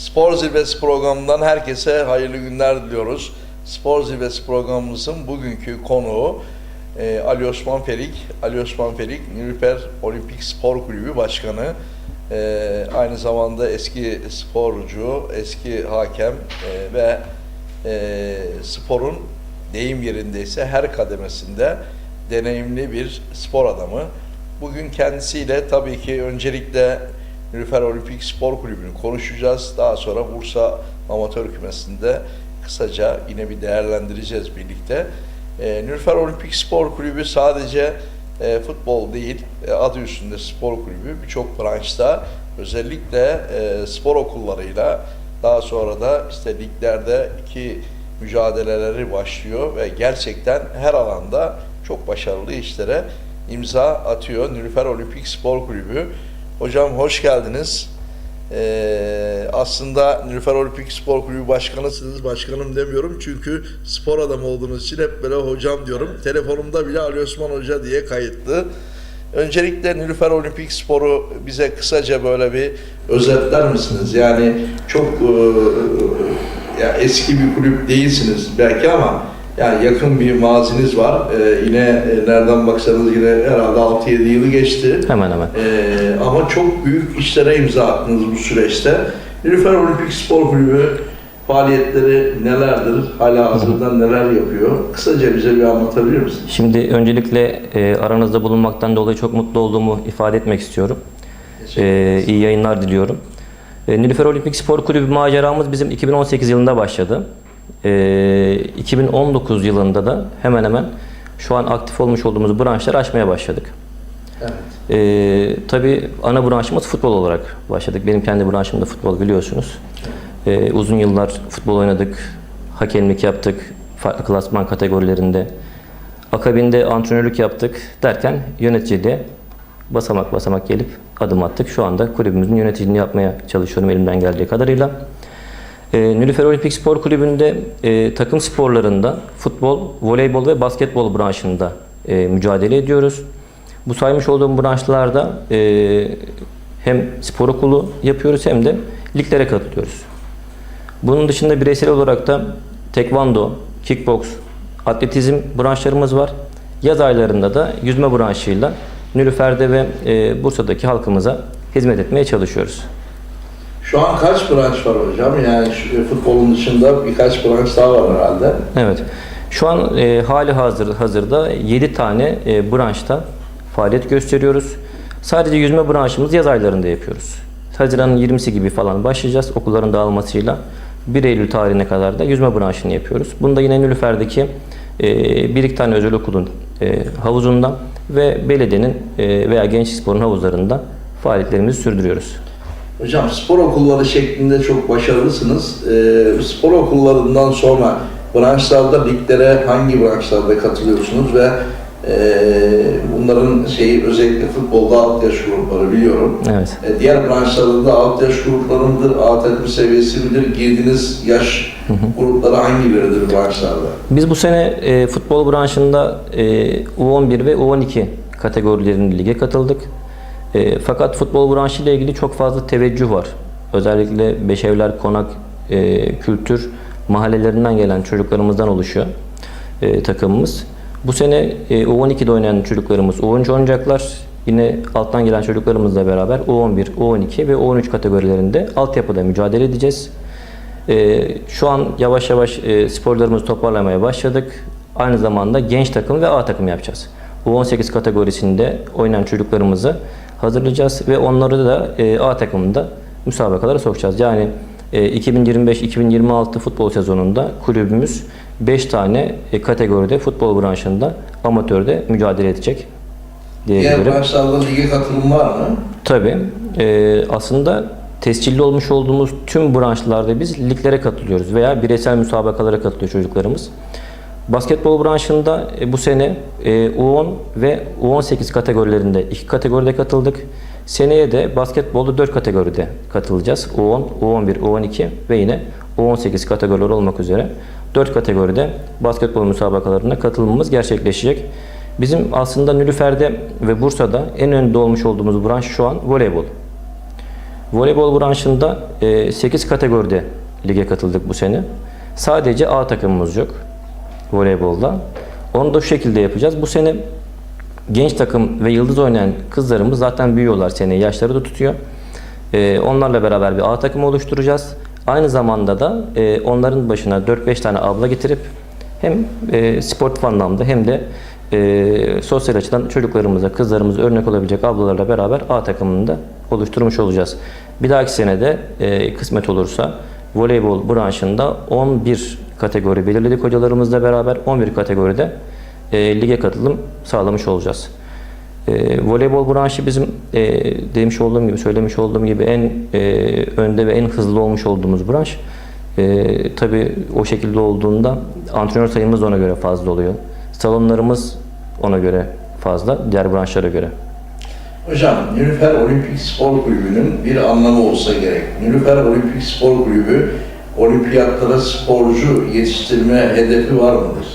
Spor Zirvesi programından herkese hayırlı günler diliyoruz. Spor Zirvesi programımızın bugünkü konuğu e, Ali Osman Ferik. Ali Osman Ferik, Nilüfer Olimpik Spor Kulübü Başkanı. E, aynı zamanda eski sporcu, eski hakem e, ve e, sporun deyim yerindeyse her kademesinde deneyimli bir spor adamı. Bugün kendisiyle tabii ki öncelikle Nilüfer Olimpik Spor Kulübü'nü konuşacağız. Daha sonra Bursa Amatör Kümesi'nde kısaca yine bir değerlendireceğiz birlikte. E, Nilüfer Olimpik Spor Kulübü sadece e, futbol değil, e, adı üstünde spor kulübü birçok branşta özellikle e, spor okullarıyla daha sonra da işte liglerde iki mücadeleleri başlıyor ve gerçekten her alanda çok başarılı işlere imza atıyor Nilüfer Olimpik Spor Kulübü. Hocam hoş geldiniz. Ee, aslında Nilüfer Olimpik Spor Kulübü başkanısınız. Başkanım demiyorum çünkü spor adamı olduğunuz için hep böyle hocam diyorum. Telefonumda bile Ali Osman Hoca diye kayıtlı. Öncelikle Nilüfer Olimpik Spor'u bize kısaca böyle bir özetler misiniz? Yani çok e, ya eski bir kulüp değilsiniz belki ama yani yakın bir maziniz var. Ee, yine e, nereden baksanız yine herhalde 6-7 yılı geçti. Hemen hemen. Ee, ama çok büyük işlere imza attınız bu süreçte. Nilüfer Olimpik Spor Kulübü faaliyetleri nelerdir? Hala hazırda neler yapıyor? Kısaca bize bir anlatabilir misiniz? Şimdi öncelikle e, aranızda bulunmaktan dolayı çok mutlu olduğumu ifade etmek istiyorum. E, iyi yayınlar diliyorum. E, Nilüfer Olimpik Spor Kulübü maceramız bizim 2018 yılında başladı. E, 2019 yılında da hemen hemen şu an aktif olmuş olduğumuz branşları açmaya başladık. Evet. E, tabii ana branşımız futbol olarak başladık. Benim kendi branşım da futbol biliyorsunuz. E, uzun yıllar futbol oynadık, hakemlik yaptık, farklı klasman kategorilerinde. Akabinde antrenörlük yaptık derken yöneticiliğe basamak basamak gelip adım attık. Şu anda kulübümüzün yöneticiliğini yapmaya çalışıyorum elimden geldiği kadarıyla. E, Nilüfer Olimpik Spor Kulübü'nde e, takım sporlarında futbol, voleybol ve basketbol branşında e, mücadele ediyoruz. Bu saymış olduğum branşlarda e, hem spor okulu yapıyoruz hem de liglere katılıyoruz. Bunun dışında bireysel olarak da tekvando, kickbox, atletizm branşlarımız var. Yaz aylarında da yüzme branşıyla Nilüfer'de ve e, Bursa'daki halkımıza hizmet etmeye çalışıyoruz. Şu an kaç branş var hocam? Yani şu, futbolun dışında birkaç branş daha var herhalde. Evet. Şu an e, hali hazır hazırda 7 tane e, branşta faaliyet gösteriyoruz. Sadece yüzme branşımız yaz aylarında yapıyoruz. Haziran'ın 20'si gibi falan başlayacağız okulların dağılmasıyla. 1 Eylül tarihine kadar da yüzme branşını yapıyoruz. Bunda yine Nilüfer'deki e, bir iki tane özel okulun e, havuzunda ve belediyenin e, veya gençlik sporun havuzlarında faaliyetlerimizi sürdürüyoruz. Hocam spor okulları şeklinde çok başarılısınız. Ee, spor okullarından sonra branşlarda liglere hangi branşlarda katılıyorsunuz ve e, bunların şeyi özellikle futbolda alt yaş grupları biliyorum. Evet. E, diğer branşlarda da alt yaş grupları mıdır, A takım seviyesi midir? Girdiğiniz yaş grupları hangileridir branşlarda? Biz bu sene e, futbol branşında e, U11 ve U12 kategorilerinde lige katıldık. E, fakat futbol branşı ile ilgili çok fazla teveccüh var. Özellikle Beşevler, Konak, e, Kültür mahallelerinden gelen çocuklarımızdan oluşuyor e, takımımız. Bu sene e, U12'de oynayan çocuklarımız U13 oynayacaklar. Yine alttan gelen çocuklarımızla beraber U11, U12 ve U13 kategorilerinde altyapıda mücadele edeceğiz. Ee, şu an yavaş yavaş e, sporlarımızı toparlamaya başladık. Aynı zamanda genç takım ve A takım yapacağız. U18 kategorisinde oynayan çocuklarımızı hazırlayacağız ve onları da e, A takımında müsabakalara sokacağız. Yani e, 2025-2026 futbol sezonunda kulübümüz 5 tane e, kategoride futbol branşında amatörde mücadele edecek Diğer branşlarda lige katılım var mı? Tabii. Ee, aslında tescilli olmuş olduğumuz tüm branşlarda biz liglere katılıyoruz veya bireysel müsabakalara katılıyor çocuklarımız. Basketbol branşında e, bu sene e, U10 ve U18 kategorilerinde iki kategoride katıldık. Seneye de basketbolda 4 kategoride katılacağız. U10, U11, U12 ve yine U18 kategorileri olmak üzere 4 kategoride basketbol müsabakalarına katılımımız gerçekleşecek. Bizim aslında Nülüfer'de ve Bursa'da en önde olmuş olduğumuz branş şu an voleybol. Voleybol branşında 8 kategoride lige katıldık bu sene. Sadece A takımımız yok voleybolda. Onu da şu şekilde yapacağız. Bu sene genç takım ve yıldız oynayan kızlarımız zaten büyüyorlar seneye. Yaşları da tutuyor. Ee, onlarla beraber bir A takımı oluşturacağız. Aynı zamanda da e, onların başına 4-5 tane abla getirip hem e, sportif anlamda hem de e, sosyal açıdan çocuklarımıza, kızlarımıza örnek olabilecek ablalarla beraber A takımını da oluşturmuş olacağız. Bir dahaki senede e, kısmet olursa voleybol branşında 11 kategori belirledik hocalarımızla beraber 11 kategoride e, lige katılım sağlamış olacağız. E, voleybol branşı bizim e, demiş olduğum gibi, söylemiş olduğum gibi en e, önde ve en hızlı olmuş olduğumuz branş. E, tabii o şekilde olduğunda antrenör sayımız ona göre fazla oluyor. Salonlarımız ona göre fazla, diğer branşlara göre. Hocam, Nilüfer Olimpik Spor Kulübü'nün bir anlamı olsa gerek. Nilüfer Olimpik Spor Kulübü olimpiyatlara sporcu yetiştirme hedefi var mıdır?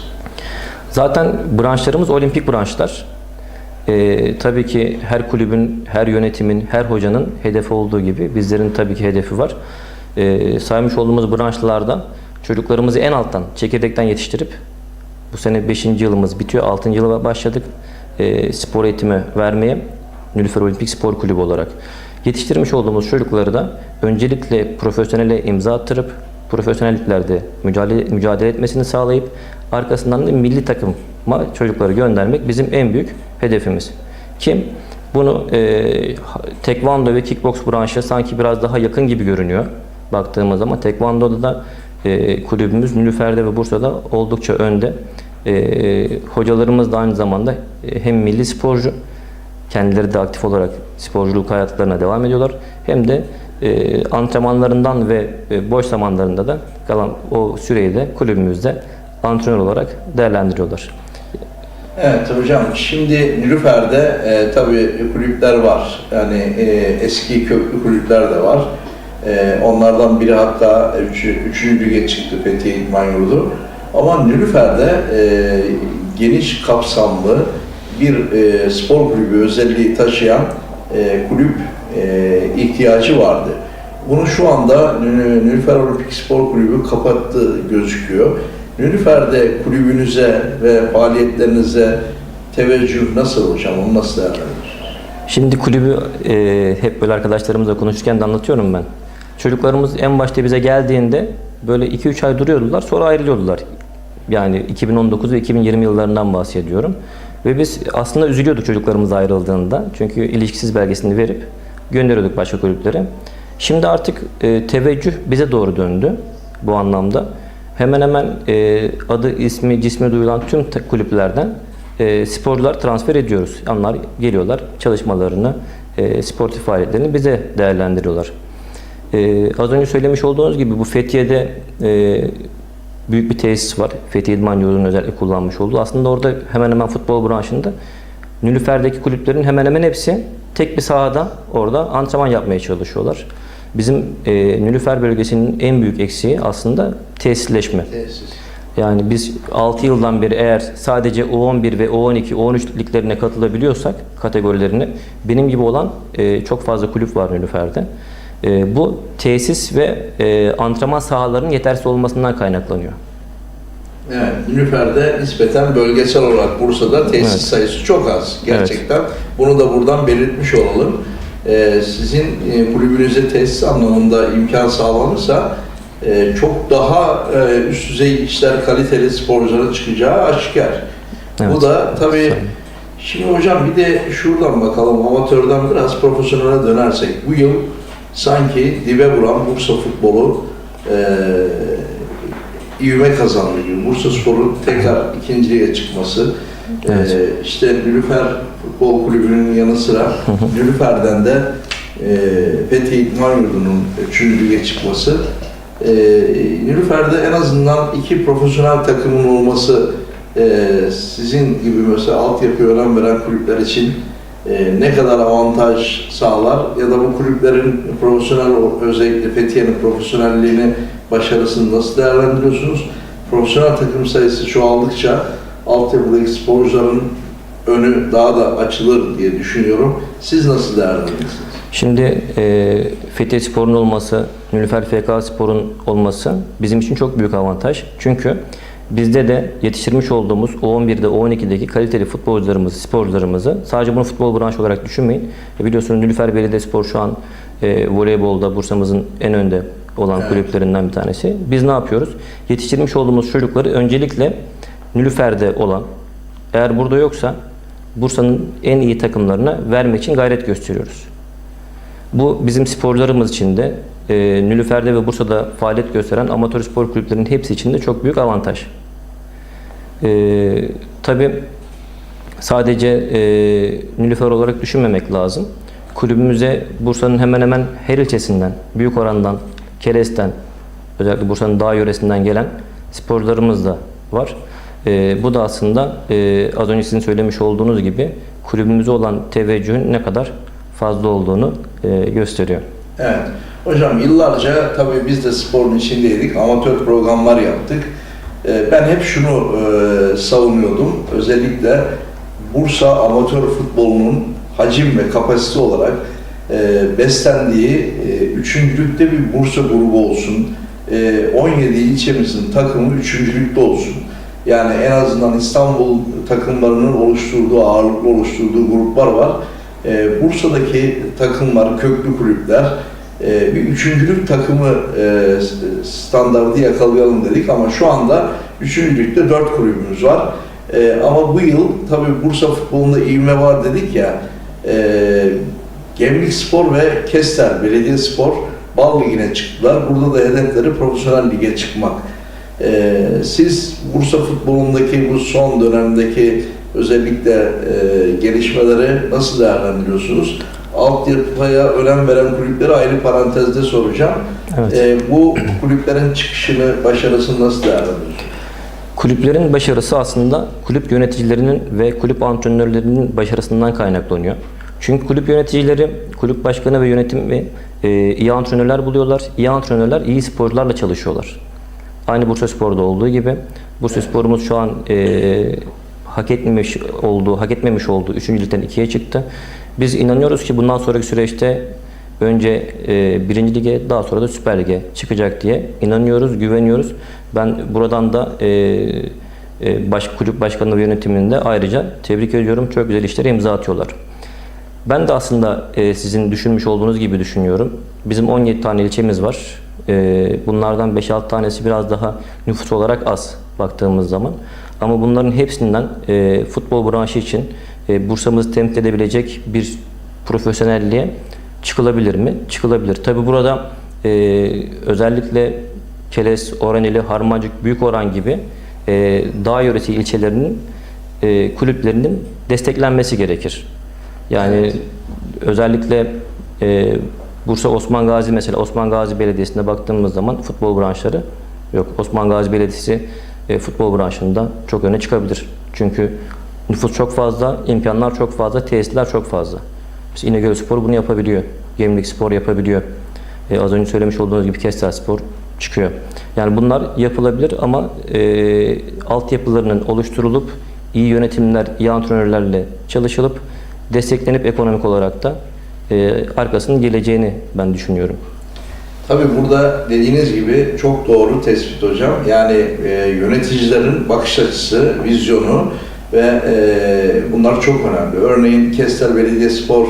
Zaten branşlarımız olimpik branşlar. Ee, tabii ki her kulübün, her yönetimin, her hocanın hedefi olduğu gibi bizlerin tabii ki hedefi var. Ee, saymış olduğumuz branşlarda çocuklarımızı en alttan, çekirdekten yetiştirip bu sene 5. yılımız bitiyor, 6. yıla başladık ee, spor eğitimi vermeye Nilüfer Olimpik Spor Kulübü olarak. Yetiştirmiş olduğumuz çocukları da öncelikle profesyonele imza attırıp profesyonelliklerde mücadele, mücadele etmesini sağlayıp arkasından da milli takıma çocukları göndermek bizim en büyük hedefimiz. Kim? Bunu e, tekvando ve kickbox branşı sanki biraz daha yakın gibi görünüyor baktığımız zaman. Tekvando'da da e, kulübümüz Nilüfer'de ve Bursa'da oldukça önde. E, hocalarımız da aynı zamanda e, hem milli sporcu, kendileri de aktif olarak sporculuk hayatlarına devam ediyorlar. Hem de e, antrenmanlarından ve e, boş zamanlarında da kalan o süreyi de kulübümüzde antrenör olarak değerlendiriyorlar. Evet hocam, şimdi Nilüfer'de e, tabii kulüpler var. Yani e, eski köklü kulüpler de var. E, onlardan biri hatta 3. Üç, lige çıktı Fethiye İdman Yurdu. Ama Nilüfer'de e, geniş kapsamlı bir e, spor kulübü özelliği taşıyan e, kulüp e, ihtiyacı vardı. Bunu şu anda Nilüfer Olimpik Spor Kulübü kapattı gözüküyor. Nilüfer'de kulübünüze ve faaliyetlerinize teveccüh nasıl hocam? Onu nasıl değerlendiriyorsunuz? Şimdi kulübü e, hep böyle arkadaşlarımızla konuşurken de anlatıyorum ben. Çocuklarımız en başta bize geldiğinde böyle 2-3 ay duruyordular sonra ayrılıyordular. Yani 2019 ve 2020 yıllarından bahsediyorum. Ve biz aslında üzülüyorduk çocuklarımız ayrıldığında. Çünkü ilişkisiz belgesini verip gönderiyorduk başka kulüplere. Şimdi artık e, teveccüh bize doğru döndü bu anlamda. Hemen hemen e, adı, ismi, cismi duyulan tüm kulüplerden e, sporcular transfer ediyoruz. Onlar geliyorlar çalışmalarını, e, sportif faaliyetlerini bize değerlendiriyorlar. E, az önce söylemiş olduğunuz gibi bu Fethiye'de e, büyük bir tesis var. Fethiye İdman Yurdu'nun özellikle kullanmış olduğu. Aslında orada hemen hemen futbol branşında Nilüfer'deki kulüplerin hemen hemen hepsi tek bir sahada orada antrenman yapmaya çalışıyorlar. Bizim e, Nilüfer bölgesinin en büyük eksiği aslında tesisleşme. Tesis. Yani biz 6 yıldan beri eğer sadece U11 ve U12, U13 liglerine katılabiliyorsak kategorilerini benim gibi olan e, çok fazla kulüp var Nilüfer'de. E, bu tesis ve e, antrenman sahalarının yetersiz olmasından kaynaklanıyor. Evet, Nilüfer'de nispeten bölgesel olarak Bursa'da tesis Evet. sayısı çok az gerçekten. Bunu da buradan belirtmiş olalım. Ee, sizin e, kulübünüze tesis anlamında imkan sağlanırsa e, çok daha e, üst düzey işler, kaliteli sporcuların çıkacağı aşikar. Evet. Bu da tabii Şimdi hocam bir de şuradan bakalım amatörden biraz profesyonele dönersek. Bu yıl sanki dibe vuran Bursa futbolu e, ivme kazandı gibi. Bursa Spor'un tekrar ikinciliğe çıkması. Evet. E, işte Nilüfer Futbol Kulübü'nün yanı sıra Nilüfer'den de e, Fethi İdman Yurdu'nun üçüncü lige çıkması. E, Nilüfer'de en azından iki profesyonel takımın olması e, sizin gibi mesela altyapı önem veren kulüpler için e, ne kadar avantaj sağlar ya da bu kulüplerin profesyonel özellikle Fethiye'nin profesyonelliğini başarısını nasıl değerlendiriyorsunuz? Profesyonel takım sayısı çoğaldıkça altyapıdaki sporcuların önü daha da açılır diye düşünüyorum. Siz nasıl değerlendiriyorsunuz? Şimdi e, Fethiye Spor'un olması, Nülüfer FK Spor'un olması bizim için çok büyük avantaj. Çünkü bizde de yetiştirmiş olduğumuz U11'de, U12'deki kaliteli futbolcularımızı, sporcularımızı sadece bunu futbol branşı olarak düşünmeyin. E, biliyorsunuz Nülüfer Belediyespor şu an e, voleybolda Bursa'mızın en önde olan kulüplerinden bir tanesi. Biz ne yapıyoruz? Yetiştirmiş olduğumuz çocukları öncelikle Nülüfer'de olan, eğer burada yoksa Bursa'nın en iyi takımlarına vermek için gayret gösteriyoruz. Bu bizim sporcularımız için de e, Nülüfer'de ve Bursa'da faaliyet gösteren amatör spor kulüplerinin hepsi için de çok büyük avantaj. E, tabii sadece e, Nülüfer olarak düşünmemek lazım. Kulübümüze Bursa'nın hemen hemen her ilçesinden, büyük orandan, Keres'ten, özellikle Bursa'nın dağ yöresinden gelen sporcularımız da var. E, bu da aslında e, az önce sizin söylemiş olduğunuz gibi kulübümüze olan teveccühün ne kadar fazla olduğunu e, gösteriyor. Evet. Hocam yıllarca tabii biz de sporun içindeydik. Amatör programlar yaptık. Ee, Ben hep şunu e, savunuyordum. Özellikle Bursa amatör futbolunun hacim ve kapasite olarak e, beslendiği e, üçüncülükte bir Bursa grubu olsun. E, 17 ilçemizin takımı üçüncülükte olsun. Yani en azından İstanbul takımlarının oluşturduğu, ağırlıklı oluşturduğu gruplar var. E, Bursa'daki takımlar, köklü kulüpler e, bir üçüncülük takımı e, standartı yakalayalım dedik ama şu anda üçüncülükte dört kulübümüz var. E, ama bu yıl tabii Bursa futbolunda ivme var dedik ya, e, Gemlik Spor ve Kestel Belediyespor Bal Ligi'ne çıktılar. Burada da hedefleri profesyonel lige çıkmak. E, siz Bursa futbolundaki bu son dönemdeki özellikle e, gelişmeleri nasıl değerlendiriyorsunuz? Altyapıya önem veren kulüpleri ayrı parantezde soracağım. Evet. E, bu kulüplerin çıkışını, başarısını nasıl değerlendiriyorsunuz? Kulüplerin başarısı aslında kulüp yöneticilerinin ve kulüp antrenörlerinin başarısından kaynaklanıyor. Çünkü kulüp yöneticileri, kulüp başkanı ve yönetimi e, iyi antrenörler buluyorlar. İyi antrenörler iyi sporcularla çalışıyorlar. Aynı Bursa Spor'da olduğu gibi Bursa Spor'umuz şu an e, hak etmemiş olduğu, hak etmemiş olduğu 3. ligden 2'ye çıktı. Biz inanıyoruz ki bundan sonraki süreçte önce e, 1. lige daha sonra da Süper Lig'e çıkacak diye inanıyoruz, güveniyoruz. Ben buradan da e, e, baş, kulüp başkanı ve yönetiminde ayrıca tebrik ediyorum. Çok güzel işlere imza atıyorlar. Ben de aslında e, sizin düşünmüş olduğunuz gibi düşünüyorum. Bizim 17 tane ilçemiz var. E, bunlardan 5-6 tanesi biraz daha nüfus olarak az baktığımız zaman. Ama bunların hepsinden e, futbol branşı için Bursa'mızı temsil edebilecek bir profesyonelliğe çıkılabilir mi? Çıkılabilir. Tabi burada e, özellikle Keles, Oraneli, Harmancık, Büyükoran gibi e, dağ yöresi ilçelerinin kulüplerinin desteklenmesi gerekir. Yani özellikle e, Bursa Osman Gazi mesela Osman Gazi Belediyesi'ne baktığımız zaman futbol branşları yok. Osman Gazi Belediyesi e, futbol branşında çok öne çıkabilir. Çünkü nüfus çok fazla, imkanlar çok fazla, tesisler çok fazla. Mesela İnegöl Spor bunu yapabiliyor. Gemlik Spor yapabiliyor. E, az önce söylemiş olduğunuz gibi Kestel Spor çıkıyor. Yani bunlar yapılabilir ama e, altyapılarının oluşturulup iyi yönetimler, iyi antrenörlerle çalışılıp desteklenip ekonomik olarak da e, arkasının geleceğini ben düşünüyorum. Tabii burada dediğiniz gibi çok doğru tespit hocam. Yani e, yöneticilerin bakış açısı, vizyonu ve e, bunlar çok önemli. Örneğin Kestel Belediyespor,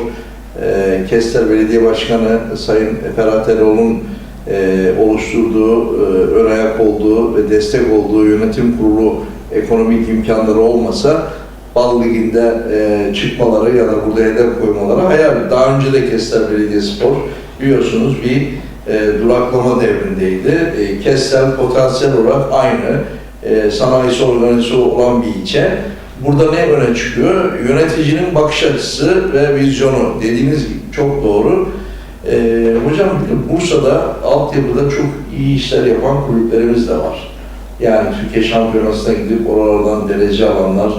e, Kestel Belediye Başkanı Sayın Ferhat Eroğlu'nun e, oluşturduğu, e, ön ayak olduğu ve destek olduğu yönetim kurulu ekonomik imkanları olmasa Bal Ligi'nde e, çıkmaları ya da burada hedef koymaları hayal. Daha önce de Kestel Belediyespor biliyorsunuz bir e, duraklama devrindeydi. E, Kestel potansiyel olarak aynı e, sanayisi organize olan bir ilçe. Burada ne öne çıkıyor? Yöneticinin bakış açısı ve vizyonu. Dediğiniz gibi çok doğru. E, hocam Bursa'da altyapıda çok iyi işler yapan kulüplerimiz de var. Yani Türkiye Şampiyonası'na gidip oralardan derece alanlar,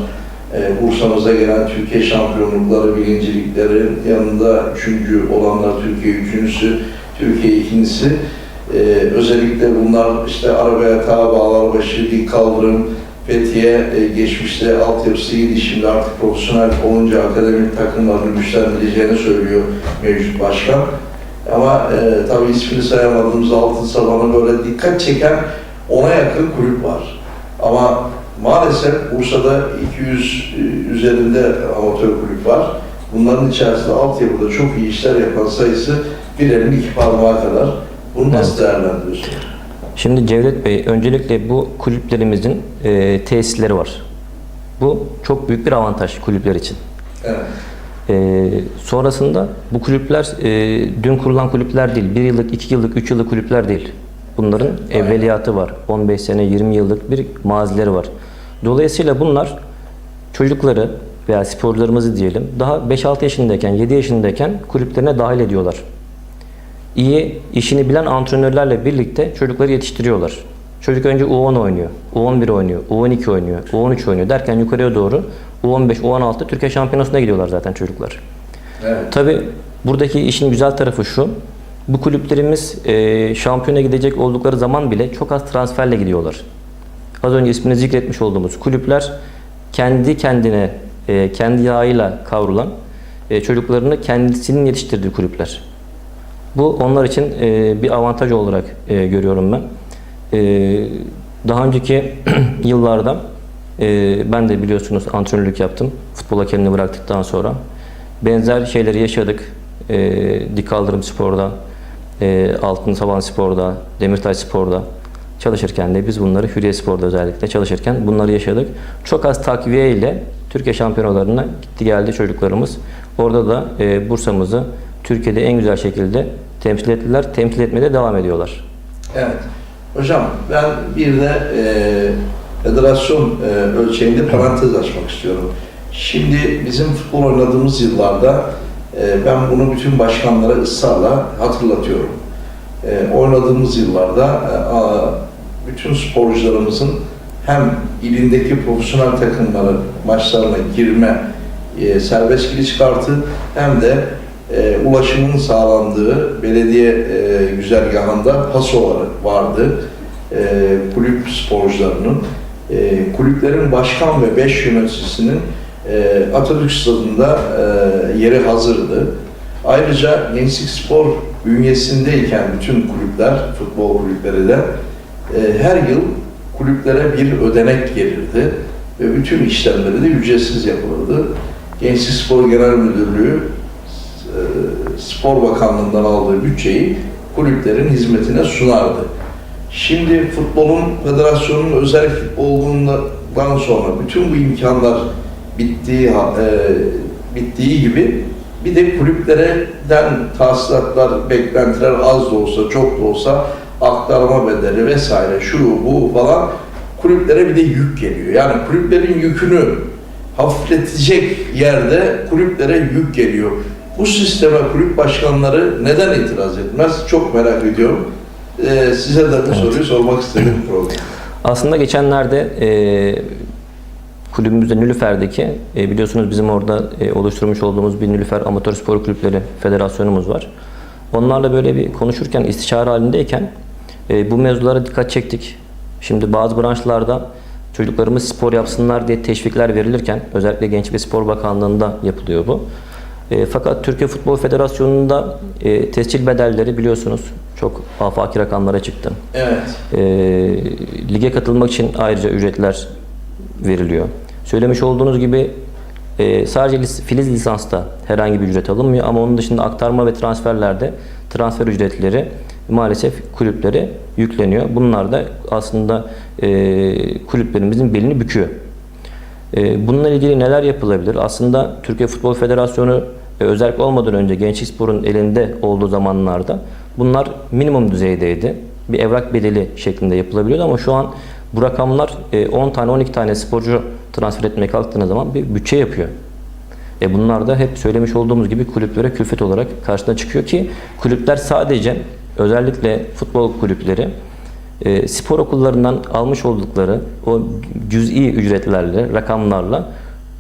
e, Bursa'mıza gelen Türkiye şampiyonlukları, birinciliklerin yanında üçüncü olanlar Türkiye üçüncüsü, Türkiye ikincisi. E, özellikle bunlar işte arabaya ta bağlarbaşı, dik kaldırım, Fethiye e, geçmişte altyapısı iyiydi. Şimdi artık profesyonel olunca akademik takımlarını güçlendireceğini söylüyor mevcut başkan. Ama e, tabii ismini sayamadığımız altın sabanı böyle dikkat çeken ona yakın kulüp var. Ama maalesef Bursa'da 200 üzerinde amatör kulüp var. Bunların içerisinde altyapıda çok iyi işler yapan sayısı bir elin iki parmağı kadar. Bunu nasıl değerlendiriyorsun? Şimdi Cevdet Bey, öncelikle bu kulüplerimizin e, tesisleri var. Bu çok büyük bir avantaj kulüpler için. Evet. E, sonrasında bu kulüpler e, dün kurulan kulüpler değil, bir yıllık, iki yıllık, üç yıllık kulüpler değil. Bunların Aynen. evveliyatı var. 15 sene, 20 yıllık bir mazileri var. Dolayısıyla bunlar çocukları veya sporcularımızı diyelim daha 5-6 yaşındayken, 7 yaşındayken kulüplerine dahil ediyorlar. İyi, işini bilen antrenörlerle birlikte çocukları yetiştiriyorlar. Çocuk önce U10 oynuyor, U11 oynuyor, U12 oynuyor, U13 oynuyor derken yukarıya doğru U15, U16 Türkiye Şampiyonası'na gidiyorlar zaten çocuklar. Evet. Tabi buradaki işin güzel tarafı şu. Bu kulüplerimiz e, şampiyona gidecek oldukları zaman bile çok az transferle gidiyorlar. Az önce ismini zikretmiş olduğumuz kulüpler kendi kendine, e, kendi yağıyla kavrulan e, çocuklarını kendisinin yetiştirdiği kulüpler. Bu onlar için e, bir avantaj olarak e, görüyorum ben. E, daha önceki yıllarda e, ben de biliyorsunuz antrenörlük yaptım. Futbol hakemini bıraktıktan sonra. Benzer şeyleri yaşadık. E, Dik Kaldırım Spor'da, e, Altın Saban Spor'da, Demirtaş Spor'da çalışırken de biz bunları Hürriye Spor'da özellikle çalışırken bunları yaşadık. Çok az takviye ile Türkiye şampiyonalarına gitti geldi çocuklarımız. Orada da e, Bursa'mızı Türkiye'de en güzel şekilde temsil ettiler. Temsil etmeye de devam ediyorlar. Evet. Hocam ben bir de e, federasyon e, ölçeğinde parantez açmak istiyorum. Şimdi bizim futbol oynadığımız yıllarda e, ben bunu bütün başkanlara ısrarla hatırlatıyorum. E, oynadığımız yıllarda e, bütün sporcularımızın hem ilindeki profesyonel takımların maçlarına girme e, serbest giriş kartı hem de e, ulaşımın sağlandığı belediye e, güzergahında pasoları vardı. Kulüp sporcularının, kulüplerin başkan ve beş yöneticisinin e, Atatürk Stadı'nda yeri hazırdı. Ayrıca Gençlik Spor bünyesindeyken bütün kulüpler, futbol kulüpleri de e, her yıl kulüplere bir ödenek gelirdi ve bütün işlemleri de ücretsiz yapılırdı. Gençlik Spor Genel Müdürlüğü e, Spor Bakanlığı'ndan aldığı bütçeyi kulüplerin hizmetine sunardı. Şimdi futbolun federasyonun özel olduğundan sonra bütün bu imkanlar bittiği e, bittiği gibi bir de kulüplerden tahsilatlar, beklentiler az da olsa, çok da olsa aktarma bedeli vesaire şu bu falan kulüplere bir de yük geliyor. Yani kulüplerin yükünü hafifletecek yerde kulüplere yük geliyor. Bu sisteme kulüp başkanları neden itiraz etmez? Çok merak ediyorum. Ee, size de bu soruyu sormak istedim program. Aslında geçenlerde e, kulübümüzde Nülüfer'deki e, biliyorsunuz bizim orada e, oluşturmuş olduğumuz bir Nülüfer Amatör Spor Kulüpleri Federasyonumuz var. Onlarla böyle bir konuşurken, istişare halindeyken e, bu mevzulara dikkat çektik. Şimdi bazı branşlarda çocuklarımız spor yapsınlar diye teşvikler verilirken özellikle Genç ve Spor Bakanlığı'nda yapılıyor bu. E, fakat Türkiye Futbol Federasyonu'nda e, tescil bedelleri biliyorsunuz çok afaki rakamlara çıktı. Evet. E, lige katılmak için ayrıca ücretler veriliyor. Söylemiş olduğunuz gibi e, sadece filiz lisansta herhangi bir ücret alınmıyor ama onun dışında aktarma ve transferlerde transfer ücretleri maalesef kulüplere yükleniyor. Bunlar da aslında e, kulüplerimizin belini büküyor. E, bununla ilgili neler yapılabilir? Aslında Türkiye Futbol Federasyonu e, özellikle olmadan önce Gençlik Spor'un elinde olduğu zamanlarda bunlar minimum düzeydeydi. Bir evrak bedeli şeklinde yapılabiliyordu ama şu an bu rakamlar e, 10 tane 12 tane sporcu transfer etmeye kalktığınız zaman bir bütçe yapıyor. E bunlar da hep söylemiş olduğumuz gibi kulüplere külfet olarak karşına çıkıyor ki kulüpler sadece özellikle futbol kulüpleri e, spor okullarından almış oldukları o cüz'i ücretlerle, rakamlarla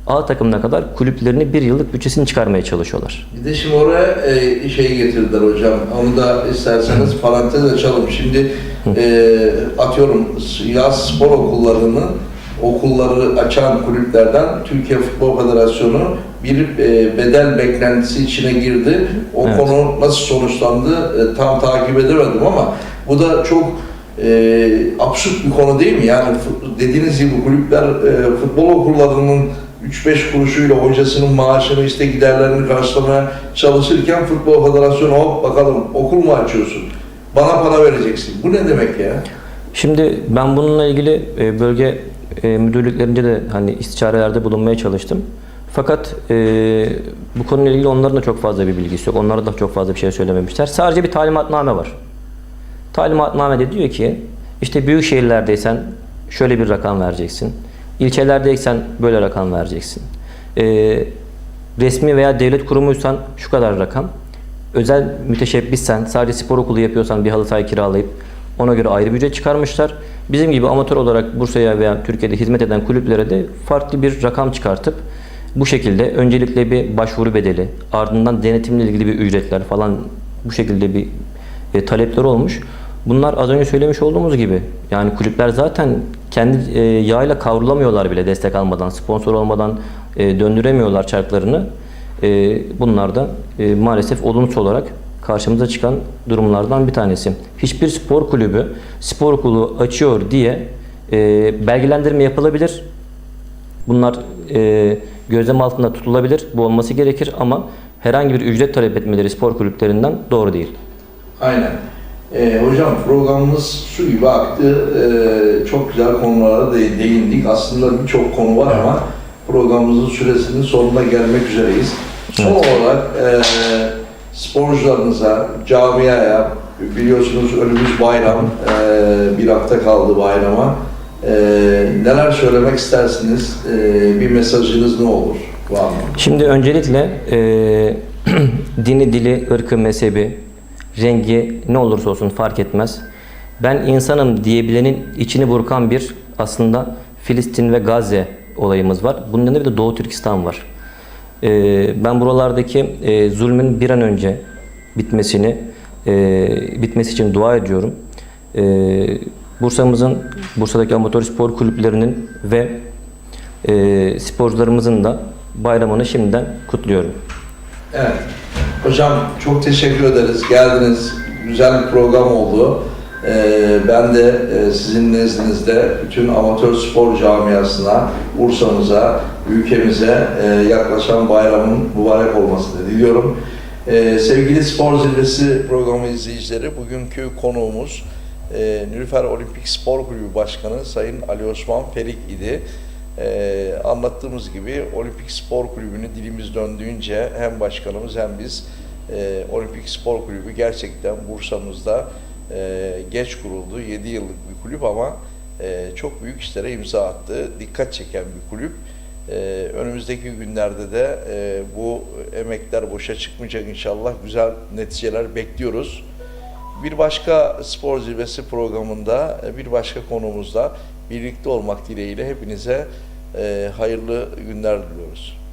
A takımına kadar kulüplerini bir yıllık bütçesini çıkarmaya çalışıyorlar. Bir de şimdi oraya e, şeyi getirdiler hocam. Onu da isterseniz parantez açalım. Şimdi e, atıyorum yaz spor okullarının okulları açan kulüplerden Türkiye Futbol Federasyonu bir e, bedel beklentisi içine girdi. O Evet. konu nasıl sonuçlandı e, tam takip edemedim ama bu da çok e, absürt bir konu değil mi? Yani dediğiniz gibi kulüpler e, futbol okullarının 3-5 kuruşuyla hocasının maaşını işte giderlerini karşılamaya çalışırken Futbol Federasyonu hop bakalım okul mu açıyorsun? Bana para vereceksin. Bu ne demek ya? Şimdi ben bununla ilgili e, bölge e, müdürlüklerince de hani istişarelerde bulunmaya çalıştım. Fakat e, bu konuyla ilgili onların da çok fazla bir bilgisi yok. Onlara da çok fazla bir şey söylememişler. Sadece bir talimatname var. Talimatnamede diyor ki işte büyük şehirlerdeysen şöyle bir rakam vereceksin. İlçelerdeysen böyle rakam vereceksin. E, resmi veya devlet kurumuysan şu kadar rakam. Özel müteşebbissen, sadece spor okulu yapıyorsan bir halı saha kiralayıp ona göre ayrı bir çıkarmışlar. Bizim gibi amatör olarak Bursa'ya veya Türkiye'de hizmet eden kulüplere de farklı bir rakam çıkartıp bu şekilde öncelikle bir başvuru bedeli, ardından denetimle ilgili bir ücretler falan bu şekilde bir e, talepler olmuş. Bunlar az önce söylemiş olduğumuz gibi yani kulüpler zaten kendi e, yağıyla kavrulamıyorlar bile destek almadan, sponsor olmadan e, döndüremiyorlar çarklarını. E, bunlar da e, maalesef olumsuz olarak karşımıza çıkan durumlardan bir tanesi. Hiçbir spor kulübü spor okulu açıyor diye e, belgelendirme yapılabilir. Bunlar e, gözlem altında tutulabilir. Bu olması gerekir ama herhangi bir ücret talep etmeleri spor kulüplerinden doğru değil. Aynen. Ee, hocam programımız su gibi aktı. Ee, çok güzel konulara değindik. Aslında birçok konu var ama programımızın süresinin sonuna gelmek üzereyiz. Son olarak e, sporcularınıza, camiaya, biliyorsunuz önümüz bayram, e, bir hafta kaldı bayrama. E, neler söylemek istersiniz? E, bir mesajınız ne olur? Var mı? Şimdi öncelikle e, dini, dili, ırkı, mezhebi, rengi ne olursa olsun fark etmez. Ben insanım diyebilenin içini burkan bir aslında Filistin ve Gazze olayımız var. Bunun yanında bir de Doğu Türkistan var. E, ben buralardaki e, zulmün bir an önce bitmesini, e, bitmesi için dua ediyorum. E, Bursa'mızın, Bursa'daki amatör spor kulüplerinin ve e, sporcularımızın da bayramını şimdiden kutluyorum. Evet. Hocam çok teşekkür ederiz. Geldiniz. Güzel bir program oldu. Ee, ben de e, sizin nezdinizde bütün amatör spor camiasına, Bursa'mıza, ülkemize e, yaklaşan bayramın mübarek olmasını diliyorum. Ee, sevgili Spor Zirvesi programı izleyicileri, bugünkü konuğumuz e, Nilüfer Olimpik Spor Kulübü Başkanı Sayın Ali Osman Ferik idi. Ee, anlattığımız gibi Olimpik Spor Kulübü'nü dilimiz döndüğünce hem başkanımız hem biz Olimpik Spor Kulübü gerçekten Bursa'mızda e, geç kuruldu. 7 yıllık bir kulüp ama e, çok büyük işlere imza attı. Dikkat çeken bir kulüp. E, önümüzdeki günlerde de e, bu emekler boşa çıkmayacak inşallah. Güzel neticeler bekliyoruz. Bir başka spor zirvesi programında e, bir başka konumuzda birlikte olmak dileğiyle hepinize e, hayırlı günler diliyoruz.